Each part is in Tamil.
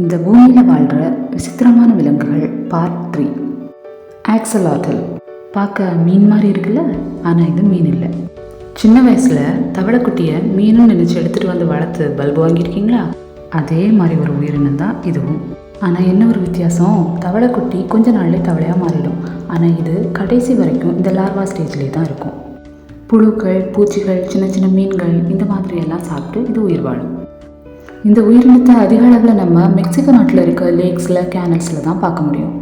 இந்த பூமியில் வாழ்கிற விசித்திரமான விலங்குகள் பார்ட் த்ரீ ஆக்சலாட்டல் பார்க்க மீன் மாதிரி இருக்குல்ல? ஆனால் இது மீன் இல்லை. சின்ன வயசில் தவளைக்குட்டியை மீனும் நினச்சி எடுத்துகிட்டு வந்து வளர்த்து பல்பு வாங்கியிருக்கீங்களா? அதே மாதிரி ஒரு உயிரினம் தான் இதுவும். ஆனால் என்ன ஒரு வித்தியாசம்? தவளைக்குட்டி கொஞ்ச நாள்லேயே தவளையாக மாறிடும். ஆனால் இது கடைசி வரைக்கும் இந்த லார்வா ஸ்டேஜ்லேயே தான் இருக்கும். புழுக்கள் பூச்சிகள் சின்ன சின்ன மீன்கள் இந்த மாதிரியெல்லாம் சாப்பிட்டு இது உயிர் வாழும். இந்த உயிரினத்தை அதிக அளவில் நம்ம மெக்சிகோ நாட்டில் இருக்க லேக்ஸில் கேனல்ஸில் தான் பார்க்க முடியும்.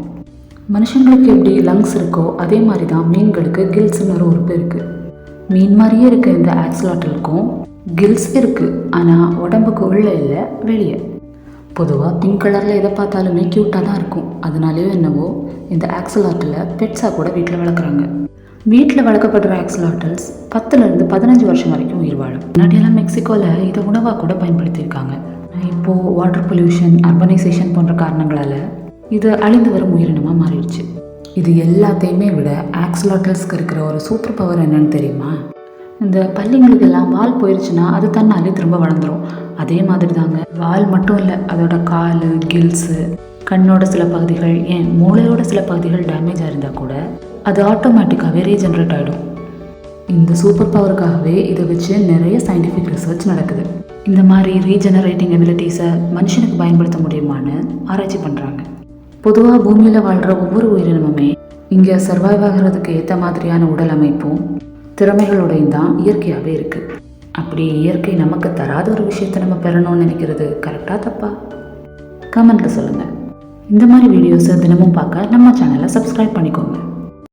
மனுஷங்களுக்கு எப்படி லங்ஸ் இருக்கோ அதே மாதிரி தான் மீன்களுக்கு கில்ஸ்னு ஒரு உறுப்பு இருக்குது மீன் மாதிரியே இருக்க இந்த ஆக்ஸ்லாட்டலுக்கும் கில்ஸ் இருக்குது ஆனால் உடம்புக்கு உள்ளே இல்லை வெளியே. பொதுவாக பிங்க் கலரில் எதை பார்த்தாலுமே க்யூட்டாக தான் இருக்கும். அதனாலேயோ என்னவோ இந்த ஆக்சலாட்டில் பெட்ஸாக கூட வீட்டில் வளர்க்குறாங்க. வீட்டில் வளர்க்கப்படுற ஆக்ஸ்லாட்டல்ஸ் பத்துலேருந்து பதினஞ்சு வருஷம் வரைக்கும் உயிர் வாழும். முன்னாடியெல்லாம் மெக்சிகோவில் இதை உணவாக கூட பயன்படுத்தியிருக்காங்க. இப்போது வாட்டர் பொல்யூஷன் அர்பனைசேஷன் போன்ற காரணங்களால் இது அழிந்து வரும் உயிரினமாக மாறிடுச்சு. இது எல்லாத்தையுமே விட ஆக்ஸ்லாட்டல்ஸ்க்கு இருக்கிற ஒரு சூப்பர் பவர் என்னன்னு தெரியுமா? இந்த பள்ளிங்களுக்கெல்லாம் வால் போயிருச்சுன்னா அது தன்னாலே திரும்ப வளர்ந்துரும். அதே மாதிரி தாங்க வால் மட்டும் இல்லை அதோட கால் கில்ஸு கண்ணோட சில பகுதிகள் ஏன் மூளையோட சில பகுதிகள் டேமேஜ் ஆயிருந்தால் கூட அது ஆட்டோமேட்டிக்காகவே ரீஜென்ரேட் ஆகிடும் இந்த சூப்பர் பவருக்காகவே இதை வச்சு நிறைய சயின்டிஃபிக் ரிசர்ச் நடக்குது. இந்த மாதிரி ரீஜெனரேட்டிங் எபிலிட்டிஸை மனுஷனுக்கு பயன்படுத்த முடியுமான்னு ஆராய்ச்சி பண்ணுறாங்க பொதுவாக பூமியில் வாழ்கிற ஒவ்வொரு உயிரினமுமே இங்கே சர்வைவ் ஆகிறதுக்கு ஏற்ற மாதிரியான உடல் அமைப்பும் திறமைகளோடையும் தான் இயற்கையாகவே இருக்குது அப்படி இயற்கை நமக்கு தராத ஒரு விஷயத்தை நம்ம பெறணும்னு நினைக்கிறது கரெக்டாக தப்பா? கமெண்ட்டில் சொல்லுங்கள் இந்த மாதிரி வீடியோஸை தினமும் பார்க்க நம்ம சேனலை சப்ஸ்கிரைப் பண்ணிக்கோங்க.